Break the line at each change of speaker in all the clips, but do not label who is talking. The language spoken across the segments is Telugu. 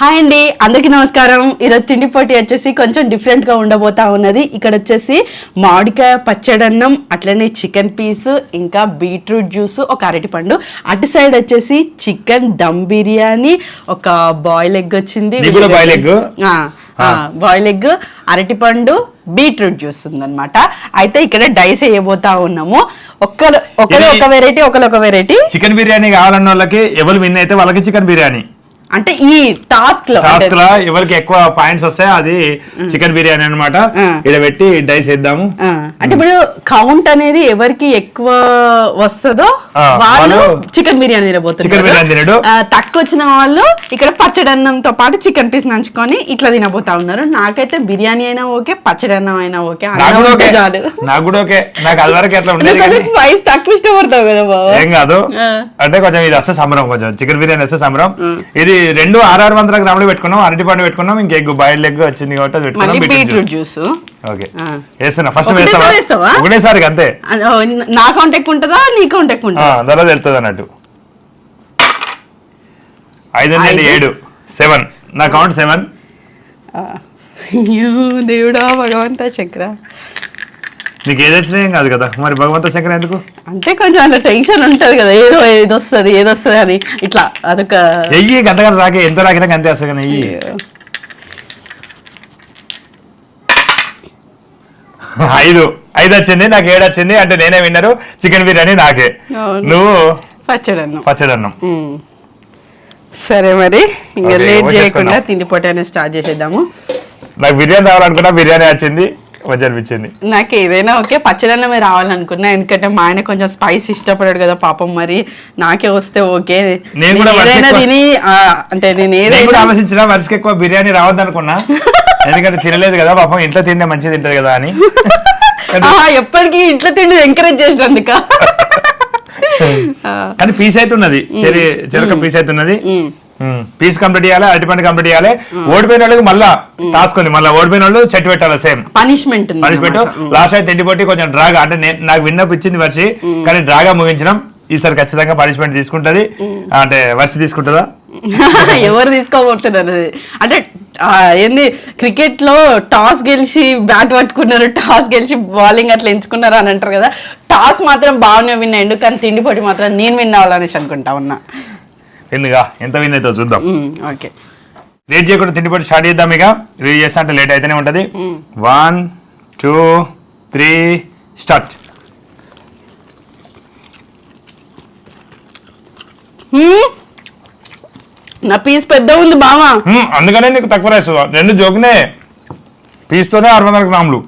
హాయ్ అండి అందరికీ నమస్కారం. ఈరోజు తిండి పోటీ వచ్చేసి కొంచెం డిఫరెంట్గా ఉండబోతా ఉన్నది. ఇక్కడ వచ్చేసి మామిడికాయ పచ్చడన్నం అట్లనే చికెన్ పీస్ ఇంకా బీట్రూట్ జ్యూస్ ఒక అరటిపండు. అటు సైడ్ వచ్చేసి చికెన్ దమ్ బిర్యానీ ఒక బాయిల్ ఎగ్ వచ్చింది.
boil egg?
Boil egg? అరటిపండు బీట్రూట్ జ్యూస్ ఉందన్నమాట. అయితే ఇక్కడ డైస్ వేయబోతా ఉన్నాము. ఒక్కరు ఒకరు ఒక వెరైటీ ఒకరు ఒక వెరైటీ
చికెన్ బిర్యానీ కావాలన్న వాళ్ళకి ఎవరు విన్ అయితే వాళ్ళకి చికెన్ బిర్యానీ.
అంటే ఈ
టాస్క్లో టాస్క్లో ఎవరికి ఎక్కువ పాయింట్స్ వస్తాయి అది చికెన్ బిర్యానీ అన్నమాట.
ఆ.
ఇక్కడ పెట్టి డైస్ వేద్దాము
ఆ, అంటే ఇప్పుడు కౌంట్ అనేది ఎవరికి ఎక్కువ వస్తుందో వాళ్ళు చికెన్ బిర్యానీ తినబోతున్నారు.
చికెన్ బిర్యానీ తినడు.
తక్కువ వచ్చిన వాళ్ళు ఇక్కడ పచ్చడి అన్నంతో పాటు చికెన్ పీస్ నంచుకొని ఇట్లా తినబోతా ఉన్నారు. నాకైతే బిర్యానీ అయినా ఓకే పచ్చడి అన్నం అయినా ఓకే.
నాకు కూడా ఓకే.
చాలు.
నాకు కూడా ఓకే. నాకు అది వరకు ఎట్లా ఉండేది
స్పైస్ తక్కువ ఇష్టపడతావు కదా బాబా
ఏం కాదు. అంటే కొంచెం ఇది వస్తే సంబరం కొంచెం. చికెన్ బిర్యానీ వస్తే సంబరం. ఇది రెండు ఆరు వందల గ్రాములు పెట్టుకున్నాం అరటిపండు పెట్టుకున్నాం ఇంక ఎగ్ బాయిల్డ్ ఎగ్ వచ్చింది కాబట్టి అది
మళ్ళీ బీట్రూట్
జ్యూస్.
Juice
okay. వేస్తున్నా ఫస్ట్
ఒకటేసారి
వేస్తావా
వేస్తావా?
ఒకటేసారి అంతే
నా కౌంట్ ఎక్కువ ఉంటుందా నీ కౌంట్ ఎక్కువ
ఆ,
ఉంటుందా
తర్వాత వెళ్తుంది అన్నట్టు ఐదు నుండి
ఐదు.
ఏడు సెవెన్ నా కౌంట్ సెవెన్
ఆ. అయ్యో, దేవుడా భగవంత చక్ర
నీకు ఏది కాదు కదా? మరి భగవంత శంకర్ ఎందుకు?
అంటే కొంచెం అంత టెన్షన్ ఉంటది కదా ఏదో ఏది వస్తుంది ఏది వస్తుంది అని. ఇట్లా అదొక
ఎయ్యి గంట గంట రాకే ఎంత రాకినా అంతే వస్తాయి కానీ ఎయ్యి. ఐదు. ఐదు వచ్చింది నాకు ఏడు వచ్చింది అంటే నేనే విన్నరు చికెన్ బిర్యానీ నాకే. నువ్వు?
పచ్చడి అన్నం
పచ్చడి అన్నం
ఉమ్. సరే మరి ఇంకా లేట్. చేయకుండా తిండి పొట్టాన్ని స్టార్ట్ చేసేద్దాము.
నాకు బిర్యానీ రావాలనుకున్నా బిర్యానీ వచ్చింది. మంచి అనిపించింది.
నాకు ఏదైనా ఓకే పచ్చడి అన్నమే రావాలనుకున్నా ఎందుకంటే మా ఆయన కొంచెం స్పైస్ ఇష్టపడాడు కదా పాపం మరి. నాకే వస్తే ఓకే.
నేను కూడా
ఏదైనా తిని అంటే నేను ఏదైనా
ఆలోచించిన వర్షకి ఎక్కువ బిర్యానీ రావద్దు అనుకున్నా ఎందుకంటే తినలేదు కదా పాపం ఇంట్లో తింటే మంచిగా తింటది కదా అని.
ఎప్పటికీ ఇంట్లో తిండి ఎంకరేజ్ చేసినందుక?
కానీ పీస్ అయితే ఉన్నది. చెరి చెరక పీస్ అయితే ఉన్నది. పీస్ కంప్లీట్ చేయాలి అరటిపండు కంప్లీట్ చేయాలి. ఓడిపోయిన వాళ్ళకి మళ్ళా టాస్క్ ఉంది. మళ్ళీ ఓడిపోయిన వాళ్ళు చెట్టు పెట్టాలి సేమ్
పనిష్మెంట్
పనిష్మెంట్. లాస్ట్ అయితే తిండిపోటీ కొంచెం డ్రాగా అంటే నేను నాకు విన్నప్ ఇచ్చింది వర్షి కానీ డ్రాగా ముగించినాం. ఈసారి ఖచ్చితంగా పనిష్మెంట్ తీసుకుంటది. అంటే వర్షి తీసుకుంటుందా?
ఎవరు తీసుకోబోతున్నారు? అంటే ఏంది క్రికెట్లో టాస్ గెలిచి బ్యాట్ పట్టుకున్నారు టాస్ గెలిచి బౌలింగ్ అట్లా ఎంచుకున్నారు అని అంటారు కదా. టాస్ మాత్రం బాగానే విన్ అయ్యిండు కానీ తిండి పొడి మాత్రం నేను విన్ అవ్వాలనేసి అనుకుంటా ఉన్నా.
ఎందుగా ఎంత విన్ అవుతుందో చూద్దాం.
ఓకే.
లేట్ చేయకుండా తిండిపోటీ స్టార్ట్ చేద్దాం ఇక. రిలీజ్ చేస్తా అంటే లేట్ అయితేనే ఉంటది. One two three start?
నా పీస్ పెద్ద ఉంది బావా.
అందుకనే నీకు తక్కువ రైస్ రెండు జోకినే. పీస్తోనే ఆరు వందల గ్రాములు.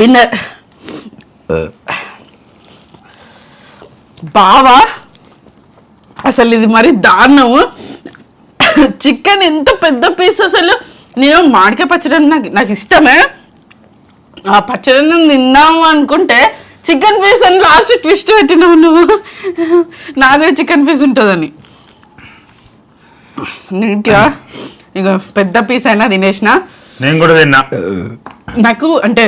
విన్నర్ బావా అసలు ఇది మరి దారుణము. చికెన్ ఎంత పెద్ద పీస్ అసలు? నేను మామిడికాయ పచ్చడి నాకు నాకు ఇష్టమే. ఆ పచ్చడిని తిందాము అనుకుంటే చికెన్ పీస్ అని లాస్ట్ ట్విస్ట్ పెట్టినావు నువ్వు. నాకు కూడా చికెన్ పీస్ ఉంటుందని. నీట్గా ఇక పెద్ద పీస్ అయినా తినేసిన.
నేను కూడా తిన్నా.
నాకు అంటే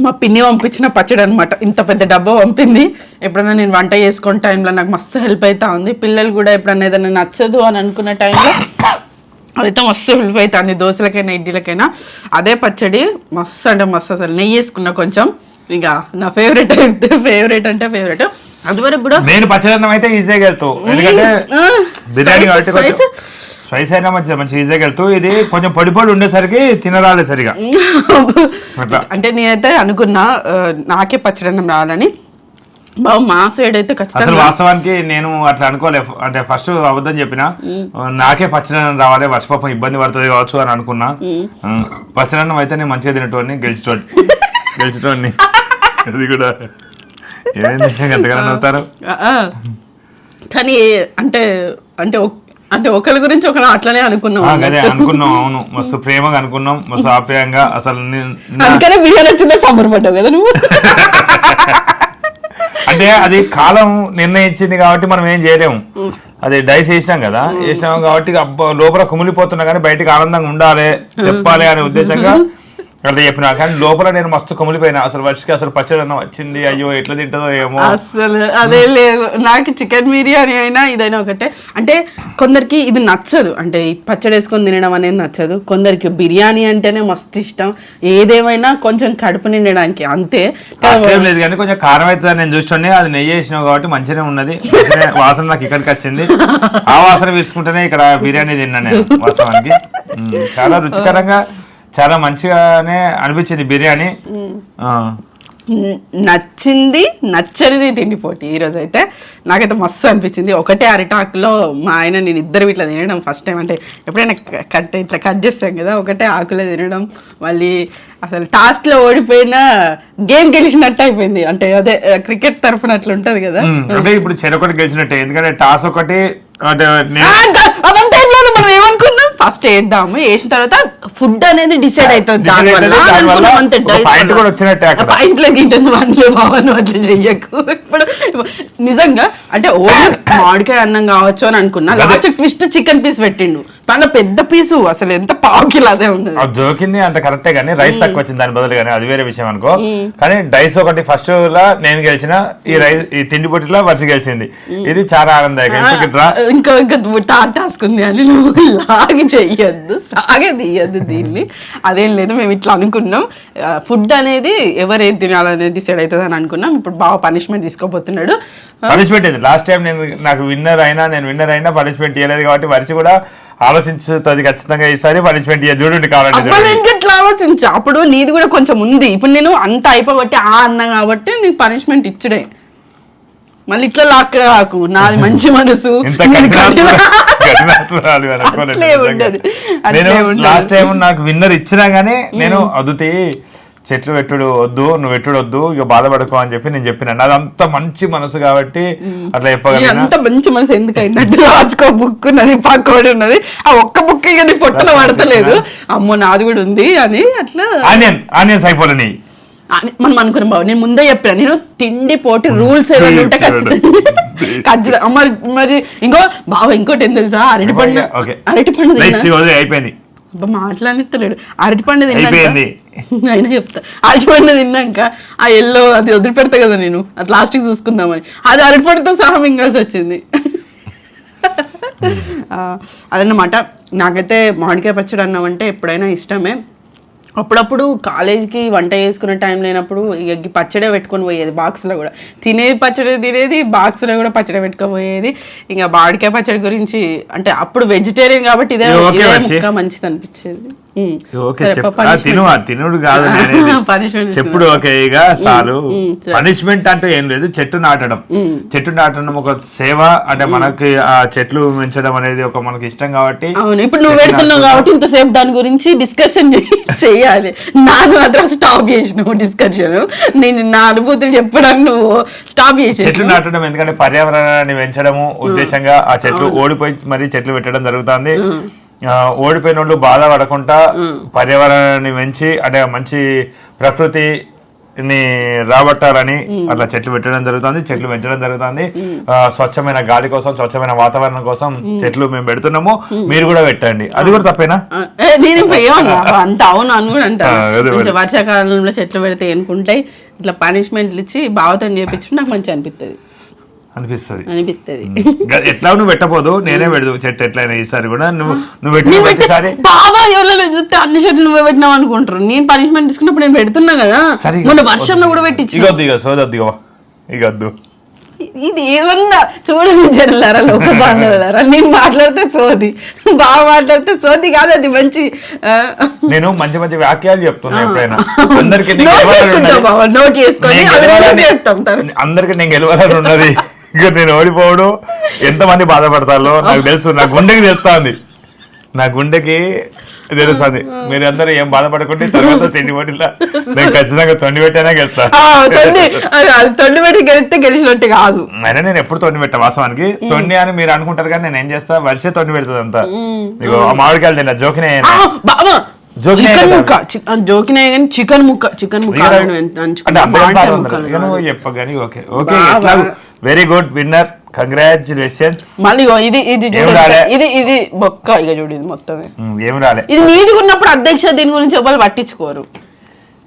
మా పిన్ని పంపించిన పచ్చడి అనమాట ఇంత పెద్ద డబ్బా పంపింది. ఎప్పుడైనా నేను వంట చేసుకునే టైంలో నాకు మస్తు హెల్ప్ అవుతా ఉంది. పిల్లలు కూడా ఎప్పుడైనా ఏదైనా నచ్చదు అని అనుకున్న టైంలో అదైతే మస్తు హెల్ప్ అవుతుంది దోశలకైనా ఇడ్లీలకైనా. అదే పచ్చడి మస్తు అంటే మస్తు అసలు. నెయ్యి వేసుకున్నా కొంచెం ఇక నా ఫేవరెట్ అయితే ఫేవరెట్ అంటే ఫేవరెట్ అదివరకు కూడా
నేను పచ్చదన్నం అయితే ఈజీగా వెళ్తావు ఎందుకంటే
ఆ,
బిర్యానీ స్పైస్ అయినా మంచిది మంచి ఈజీగా వెళ్తూ ఇది కొంచెం పొడి పొడి ఉండేసరికి తినరాలేదు సరిగా.
అంటే నేనైతే అనుకున్నా నాకే పచ్చడన్నం రావాలని. బాబు మా సైడ్ అయితే
అసలు
ఖచ్చితంగా
వాస్తవానికి నేను అట్లా అనుకోలే అంటే ఫస్ట్ అబద్ధం చెప్పిన నాకే పచ్చదనం రావాలి వర్షపాపం ఇబ్బంది పడుతుంది కావచ్చు అని అనుకున్నా. పచ్చదనం అయితే నేను మంచిగా తినటోని గెలిచేటోని గెలిచేటోని అది కూడా ఏమైంది ఎంతగానో
ఆ. కానీ అంటే అంటే అంటే ఒకరి గురించి ఒకరు అట్లనే అనుకున్నాం
అదే అనుకున్నాం అవును. మస్తు ప్రేమగా అనుకున్నాం మస్తు ఆప్యాయంగా. అసలు
అందుకనే బిర్యానీ వచ్చిందే సంబరపడ్డావు కదా నువ్వు.
అంటే అది కాలం నిర్ణయించింది కాబట్టి మనం ఏం చేయలేము. అది డైస్ వేసినాం కదా వేసినాం కాబట్టి అబ్బా లోపల కుమిలిపోతున్నా కానీ బయటకు ఆనందంగా ఉండాలి చెప్పాలి అనే ఉద్దేశంగా అట్లా చెప్పినా కానీ లోపల నేను మస్తు కుమిలిపోయినా అసలు వర్షకి అసలు పచ్చడి అన్నం వచ్చింది అయ్యో ఎట్లా తింటుందో ఏమో.
అసలు అదే లేదు. నాకు చికెన్ బిర్యానీ అయినా ఇదైనా ఒకటే. అంటే కొందరికి ఇది నచ్చదు. అంటే పచ్చడి వేసుకొని తినడం అనేది నచ్చదు. కొందరికి బిర్యానీ అంటేనే మస్తు ఇష్టం. ఏదేమైనా కొంచెం కడుపు నిండడానికి అంతే.
లేదు కానీ కొంచెం కారం అవుతుంది నేను చూస్తుండే. అది నెయ్యి వేసినావు కాబట్టి మంచిగానే ఉన్నది. వాసన నాకు ఇక్కడికి వచ్చింది. ఆ వాసన తీసుకుంటేనే ఇక్కడ బిర్యానీ తిన్నా నేను వాస్తవానికి. చాలా రుచికరంగా చాలా మంచిగానే అనిపించింది బిర్యానీ.
నచ్చింది నచ్చనిది తిండి పోటీ ఈరోజు అయితే. నాకైతే మస్తు అనిపించింది. ఒకటే అరిటాకులో మా ఆయన నేను ఇద్దరు ఇట్లా తినడం ఫస్ట్ టైం అంటే ఎప్పుడైనా కట్ ఇట్లా కట్ చేస్తాం కదా ఒకటే ఆకులో తినడం మళ్ళీ అసలు టాస్క్లో ఓడిపోయిన గేమ్ గెలిచినట్టు అయిపోయింది. అంటే అదే క్రికెట్ తరఫున అట్లా ఉంటుంది కదా.
అంటే ఇప్పుడు చెరొకటి గెలిచినట్టే ఎందుకంటే టాస్ ఒకటి అంటే నేను
ఆ, ద- అదంతా ఏం లేదు మనం ఏమనుకున్నాం ఫస్ట్ వేద్దాము వేసిన తర్వాత ఫుడ్ అనేది డిసైడ్ అవుతుంది
దానివల్ల.
పాయింట్లో తింటుంది వంటలు బావను అట్లా చెయ్యకు ఇప్పుడు నిజంగా అంటే ఓన్లీ మామిడికాయ అన్నం కావచ్చు అని అనుకున్నా. లాస్ట్ ట్విస్ట్ చికెన్ పీస్ పెట్టిండు తన పెద్ద పీసు? అసలు ఎంత పావు కిలో అదే ఉన్నది?
ఆ జోకింది అంత కరెక్టే కానీ రైస్ తక్కువ వచ్చింది దాని బదులు కానీ అది వేరే విషయం అనుకో. కానీ డైస్ ఒకటి ఫస్ట్ లా నేను గెలిచిన ఈ రైస్ ఈ తిండి పొట్టిలో వర్ష గెలిచింది. ఇది చాలా ఆనందదాయకం.
ఇంకో ఇంకా టాస్క్ ఉంది అని నువ్వు లాగి చెయ్యొద్దు సాగే తీయద్దు దీన్ని. అదేం లేదు మేము ఇట్లా అనుకున్నాం. ఫుడ్ అనేది ఎవరు ఏది తినాలనేది డిసైడ్ అవుతుంది అని అనుకున్నాం. ఇప్పుడు బాగా పనిష్మెంట్ తీసుకోబోతున్నాడు.
పనిష్మెంట్ లాస్ట్ టైం నేను నాకు విన్నర్ అయినా నేను విన్నర్ అయినా పనిష్మెంట్ ఇవ్వలేదు కాబట్టి వర్షి కూడా ఆలోచించుతుంది ఖచ్చితంగా ఈసారి పనిష్మెంట్ చూడండి కావాలంటే
ఇట్లా ఆలోచించా? అప్పుడు నీది కూడా కొంచెం ఉంది. ఇప్పుడు నేను అంత అయిపోబట్టి ఆ అన్న కాబట్టి నీకు పనిష్మెంట్ ఇచ్చుడే. మళ్ళీ ఇట్లా లాక్ కాకు నాది మంచి మనసు.
నేను. లాస్ట్ టైం నాకు విన్నర్ ఇచ్చినా గానీ నేను అదుతి చెట్లు పెట్టుడు వద్దు నువ్వు పెట్టుడు వద్దు ఇక బాధపడుకో అని చెప్పి నేను చెప్పిన. నాది అంత మంచి మనసు కాబట్టి అట్లా
ఈ
చెప్పగలిగిన
అంత మంచి మనసు ఎందుకు అయిందంటే రాసుకో బుక్ ఉన్నది పక్కోడి ఉన్నది. ఆ ఒక్క బుక్ ఇక నీ పొట్టలో పడతలేదు. అమ్మో నాది కూడా ఉంది అని అట్లా.
ఆనియన్ ఆనియన్స్ అయిపోలేని
అని మనం అనుకున్నాం బాబు నేను ముందే చెప్పిన నేను తిండి పోటీ రూల్స్ ఏమైనా ఉంటే ఖచ్చితంగా. ఖచ్చితంగా. మరి మరి ఇంకో బావ ఇంకోటి ఏం తెలుసా? అరటి పండు
ఓకే.
అరటి పండు
అయిపోయింది.
మాట్లాడిస్తలేడు అరటి పండు తిన్నాక. అయినా చెప్తా. అరటి పండు తిన్నాక ఆ ఎల్లో అది వదిలిపెడతా కదా నేను. అది లాస్ట్కి చూసుకుందామని. అది అరటి పండుతో సహా మింగాల్సి వచ్చింది. ఆ, అదన్నమాట. నాకైతే మామిడికాయ పచ్చడి అన్నం అంటే ఎప్పుడైనా ఇష్టమే. అప్పుడప్పుడు కాలేజీకి వంట చేసుకునే టైం లేనప్పుడు ఇక పచ్చడే పెట్టుకొని పోయేది బాక్స్లో కూడా తినేది పచ్చడి తినేది బాక్స్లో కూడా పచ్చడి పెట్టుకోపోయేది ఇంకా మామిడికాయ పచ్చడి గురించి అంటే అప్పుడు వెజిటేరియన్ కాబట్టి ఇదే. ముక్క మంచిది అనిపించేది.
ఓకే. తిను తినుడు కాదు చెప్పుడు ఓకే ఇక
సరే.
పనిష్మెంట్ అంటే ఏం లేదు చెట్టు నాటడం. చెట్టు నాటడం ఒక సేవ అంటే మనకి ఆ చెట్లు పెంచడం అనేది ఒక మనకి ఇష్టం కాబట్టి
అవును ఇప్పుడు నువ్వు
చెట్లు
పెడుతున్నావు. కాబట్టి ఇంతసేపు దాని గురించి డిస్కషన్ చేయాలి. నాకు మాత్రం స్టాప్ చేసినావు డిస్కషన్ నేను నా అనుభూతులు చెప్పడానికి నువ్వు స్టాప్
చెట్లు
చేసేసి
నాటడం ఎందుకంటే పర్యావరణాన్ని పెంచడము ఉద్దేశంగా ఆ చెట్లు ఓడిపోయి మరి చెట్లు పెట్టడం జరుగుతుంది. ఓడిపోయిన వాళ్ళు బాధపడకుండా పర్యావరణాన్ని పెంచి అంటే మంచి ప్రకృతి ని రాబట్టాలని అట్లా చెట్లు పెట్టడం జరుగుతుంది చెట్లు పెంచడం జరుగుతుంది. స్వచ్ఛమైన గాలి కోసం స్వచ్ఛమైన వాతావరణం కోసం చెట్లు మేము పెడుతున్నాము. మీరు కూడా పెట్టండి. అది కూడా తప్పేనా?
నేను అంత అవును అని కూడా వర్షాకాలంలో చెట్లు పెడితే ఎనుకుంటాయి ఇట్లా పనిష్మెంట్లు ఇచ్చి బావతో చేపించి నాకు మంచి అనిపిస్తుంది
అనిపిస్తుంది.
అనిపిస్తుంది
ఎట్లా నువ్వు పెట్టబోదు? నేనే పెడదు. చెట్టు ఎట్లయినా ఈసారి కూడా నువ్వు నువ్వు పెట్టిన ప్రతిసారి
బాబా ఎవరైనా చూస్తే అన్ని చెట్లు నువ్వే పెట్టినావు అనుకుంటారు. నేను పనిష్మెంట్ తీసుకున్నప్పుడు నేను పెడుతున్నా కదా.
సరే ఇక
మొన్న వర్షంలో కూడా పెట్టించి
ఇగొద్దు ఇక సోదొద్దు ఇగో. ఇగొద్దు
ఇది ఏమన్నా చూడండి జనలారా లోక బాంధవులారా. నేను మాట్లాడితే సోది. బాగా మాట్లాడితే సోది కాదు అది మంచి
నేను మంచి మంచి వాక్యాలు చెప్తున్నా ఎప్పుడైనా. అందరికి
నోట్ చేసుకుంటాం.
అందరికి నేను గెలవాలని ఉన్నది. ఇక నేను ఓడిపోవడు ఎంతమంది బాధపడతారో నాకు తెలుసు. నా గుండెకి తెలుస్తుంది. నా గుండెకి తెలుస్తుంది. మీరు అందరూ ఏం బాధపడకుంటే తర్వాత తిండి పోటీలా నేను ఖచ్చితంగా తొండి పెట్టైనా గెలుస్తా.
ఆ, తొండి పెట్టి గెలిస్తే గెలిచినట్టు కాదు.
అయినా నేను ఎప్పుడు తొండి పెట్టా వాస్తవానికి? తొండి అని మీరు అనుకుంటారు కానీ నేను ఏం చేస్తా? వర్షే తొండి పెడుతుంది అంతా. మామిడికాయలు తిన్నా జోకినే
చికెన్. ముక్క జోకినే కానీ చికెన్ ముక్క చికెన్ ముక్క.
చెప్పగాని okay okay. Very good winner congratulations
మళ్ళీ ఇది ఇది? ఇది ఇది బొక్క ఇక చూడు ఇది మొత్తమే
ఏం రాలే.
ఇది నీది ఉన్నప్పుడు అధ్యక్ష దీని గురించి ఎవరు పట్టించుకోరు.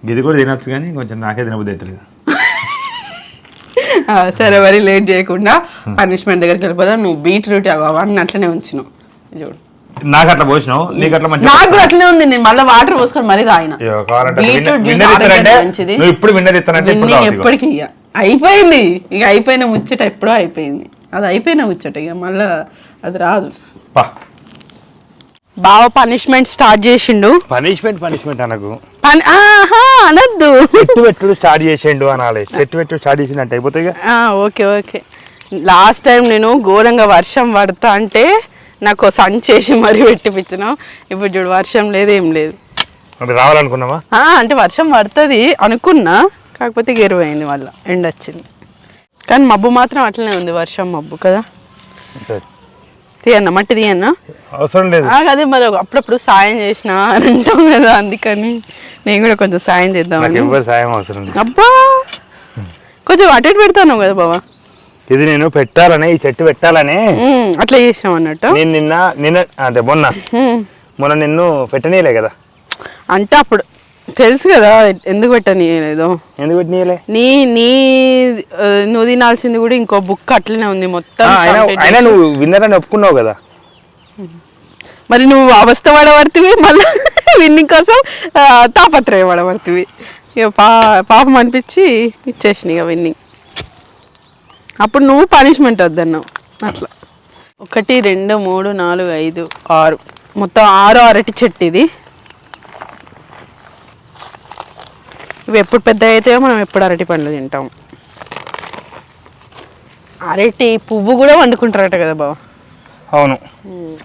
ఇది కూడా తినొచ్చు కానీ కొంచెం నాకే తినబుద్ధి అవుతుంది
సరే మరి లేట్ చేయకుండా పనిష్మెంట్ దగ్గరికి వెళ్ళిపోదాం. నువ్వు బీట్రూట్ అవన్నీ అట్లనే ఉంచినావు. చూడు.
నాకు అట్లా పోసినావు? నీకు అట్లా మంచి
నాకు కూడా అట్లనే ఉంది. నేను మళ్ళీ వాటర్ పోసుకొని మరీ తాగిన.
అయ్యో, కావాలంటే
బీట్రూట్
విన్నర్
జ్యూస్
విన్నర్ ఇస్తానంటే
ఆరోగ్యానికి మంచిది.
నువ్వు ఇప్పుడు విన్నర్ ఇస్తానంటే ఇప్పుడు.
ఎప్పటికీ ఇక అయిపోయింది. ఇక అయిపోయిన ముచ్చట ఎప్పుడో అయిపోయింది. అది అయిపోయిన ముచ్చట ఇక మళ్ళా అది రాదు.
పా.
బావ పనిష్మెంట్ స్టార్ట్ చేసిండు.
పనిష్మెంట్ పనిష్మెంట్ అనకు.
పని ఆహా అనద్దు.
చెట్టు పెట్టుడు స్టార్ట్ చేసేయండు అనాలి. చెట్టు పెట్టుడు స్టార్ట్ చేసిండు అయిపోతాయి ఇక.
ఆ, ఓకే ఓకే. లాస్ట్ టైం నేను ఘోరంగా వర్షం పడతా అంటే నాకు సంచి చేసి మరీ పెట్టిపించిన ఇప్పుడు చూడు వర్షం లేదు ఏం లేదు.
మరి రావాలనుకున్నావా?
అంటే వర్షం పడుతుంది అనుకున్నా కాకపోతే గెరువైంది మళ్ళీ ఎండ వచ్చింది. కానీ మబ్బు మాత్రం అట్లనే ఉంది వర్షం మబ్బు కదా. తీయన్న మట్టి తీయన్నా?
అవసరం లేదు.
అదే మరి అప్పుడప్పుడు సాయం చేసిన అని అంటాం కదా అందుకని నేను కూడా కొంచెం సాయం
లేదు.
అబ్బా! కొంచెం అటు పెడతాను కదా బాబా
ఇది నేను పెట్టాలని ఈ చెట్టు పెట్టాలని
అట్లా చేసినాం అన్నట్టు?
నేను నిన్న నిన్న అంటే మొన్న. మొన్న నిన్ను పెట్టనీయలే కదా.
అంటే అప్పుడు తెలుసు కదా ఎందుకు పెట్టని లేదు
ఎందుకు పెట్టనీయలే?
నీ నీ నువ్వు తినాల్సింది కూడా ఇంకో బుక్ అట్లనే ఉంది మొత్తం
అయినా నువ్వు విన్నర్ అని ఒప్పుకున్నావు కదా.
మరి నువ్వు అవస్థ పడబడుతుంది మళ్ళీ విన్నింగ్ కోసం తాపత్రయ పడబడుతుంది ఇక పా పాపం అనిపించి ఇచ్చేసిన ఇక విన్నింగ్. అప్పుడు నువ్వు పనిష్మెంట్ వద్దన్నావు. అట్లా. ఒకటి రెండు మూడు నాలుగు ఐదు ఆరు. మొత్తం ఆరు అరటి చెట్టు ఇది. ఇవి ఎప్పుడు పెద్ద అవుతాయో మనం ఎప్పుడు అరటి పండ్లు తింటాం. అరటి పువ్వు కూడా వండుకుంటారట కదా బావ.
అవును.
ఆ,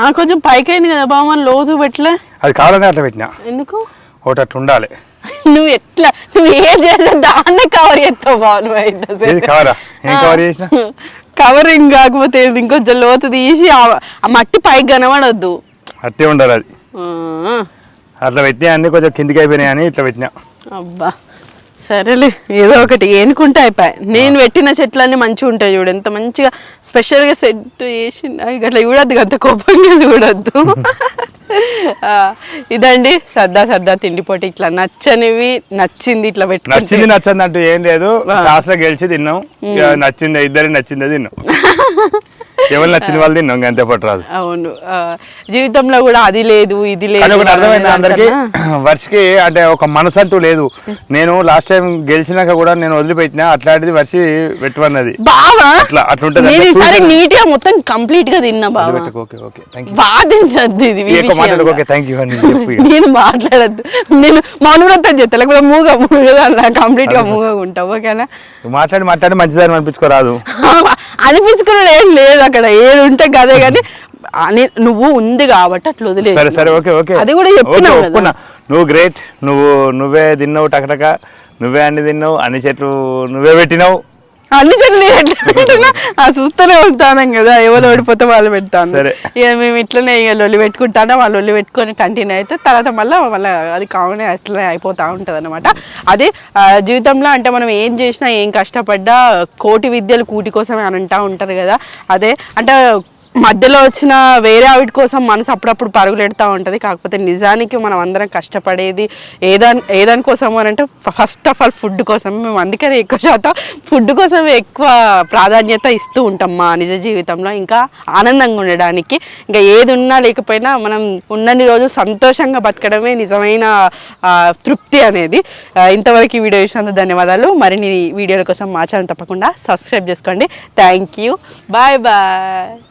కొంచెం పైకి అయింది కదా బావ మన లోతు పెట్టలే.
అది కావాలని అట్లా పెట్టినా.
ఎందుకు?
ఒకటి అట్లా ఉండాలి.
నువ్వు ఎట్లా నువ్వు ఏం చేసా దాన్నే కవర్ చేస్తావు
కవర్ చేసిన?
కవరింగ్ కాకపోతే? ఇంకొంచెం లోతు తీసి ఆ- మట్టి పైకి కనబడొద్దు.
అట్టే ఉండాలి అది. అట్లా పెట్టినా అన్ని కొంచెం కిందికి అయిపోయినాయి అని ఇట్లా పెట్టినా.
అబ్బా. సరేలే ఏదో ఒకటి ఏనుకుంటే అయిపోయి. నేను పెట్టిన చెట్లన్నీ మంచిగా ఉంటాయి చూడు. ఎంత మంచిగా స్పెషల్గా సెట్ చేసి అట్లా చూడద్దు అంత కోపంగా చూడొద్దు. ఇదండి సర్దా సర్దా తిండిపోటీ ఇట్లా నచ్చనివి నచ్చింది ఇట్లా పెట్టుకుంటే.
నచ్చింది నచ్చింది అంటూ ఏం లేదు.
ఆ.
క్లాస్లో గెలిచి తిన్నాం. నచ్చింది ఇద్దరికి నచ్చిందే తిన్నాం. ఎవరు నచ్చిన వాళ్ళు తిన్నాం అంతే పట్టు రాదు.
అవును. జీవితంలో కూడా అది లేదు ఇది లేదు
ఒకటి అర్థమైంది అందరికి. వర్షకి అంటే ఒక మనసు అంటూ లేదు. నేను లాస్ట్ టైం గెలిచినాక కూడా నేను వదిలిపెట్టినా అట్లాంటిది వర్షి పెట్టమన్నది
బావా?
అట్లా అట్లుంటది
నీట్గా మొత్తం కంప్లీట్గా తిన్నా బావా.
వదిలిపెట్టుకో, ఓకే ఓకే థ్యాంక్ యూ
వాదించద్దు ఇది
ఓకే థ్యాంక్ యూ అని.
నేను మాట్లాడద్దు. నేను మౌనవ్రతం చెప్తా లేకపోతే మూగ మూగ కంప్లీట్గా మూగగా ఉంటావు ఓకేనా?
మాట్లాడి మాట్లాడి మంచిదాన్ని అనిపించుకోరాదు.
అనిపించుకున్నాడు ఏం లేదు అక్కడ. ఏది ఉంటే కదే కానీ అని నువ్వు ఉంది కాబట్టి అట్లా వదిలేదు.
సరే సరే ఓకే ఓకే.
అది కూడా.
ఒప్పుకున్నా. నువ్వు గ్రేట్. నువ్వు నువ్వే తిన్నావు టకటక. నువ్వే అన్ని తిన్నావు. అన్ని చెట్లు నువ్వే పెట్టినావు.
అన్ని నేను ఎట్లా చూస్తూనే ఉంటాను కదా ఎవరు ఓడిపోతే వాళ్ళు పెడతాను
సరే.
ఇక మేము ఇట్లనే ఇక లొల్లి పెట్టుకుంటాను వాళ్ళు లొల్లి పెట్టుకొని కంటిన్యూ అయితే తర్వాత మళ్ళీ మళ్ళీ అది కామన్ అట్లనే అయిపోతూ ఉంటుంది అనమాట అది జీవితంలో అంటే మనం ఏం చేసినా ఏం కష్టపడ్డా కోటి విద్యలు కూటి కోసమే అని అంటా ఉంటారు కదా. అదే అంటే మధ్యలో వచ్చిన వేరే ఆవిడ కోసం మనసు అప్పుడప్పుడు పరుగులెడతా ఉంటుంది. కాకపోతే నిజానికి మనం అందరం కష్టపడేది ఏదాని ఏదాని కోసం అని అంటే ఫస్ట్ ఆఫ్ ఆల్ ఫుడ్ కోసం మేము అందుకనే ఎక్కువ శాతం ఫుడ్ కోసం ఎక్కువ ప్రాధాన్యత ఇస్తూ ఉంటాం మా నిజ జీవితంలో. ఇంకా ఆనందంగా ఉండడానికి ఇంకా ఏది ఉన్నా లేకపోయినా మనం ఉన్నన్ని రోజులు సంతోషంగా బతకడమే నిజమైన తృప్తి అనేది. ఇంతవరకు ఈ వీడియో చూసినందుకు ధన్యవాదాలు. మరిన్ని వీడియోల కోసం మా ఛానల్ తప్పకుండా సబ్స్క్రైబ్ చేసుకోండి. Thank you bye bye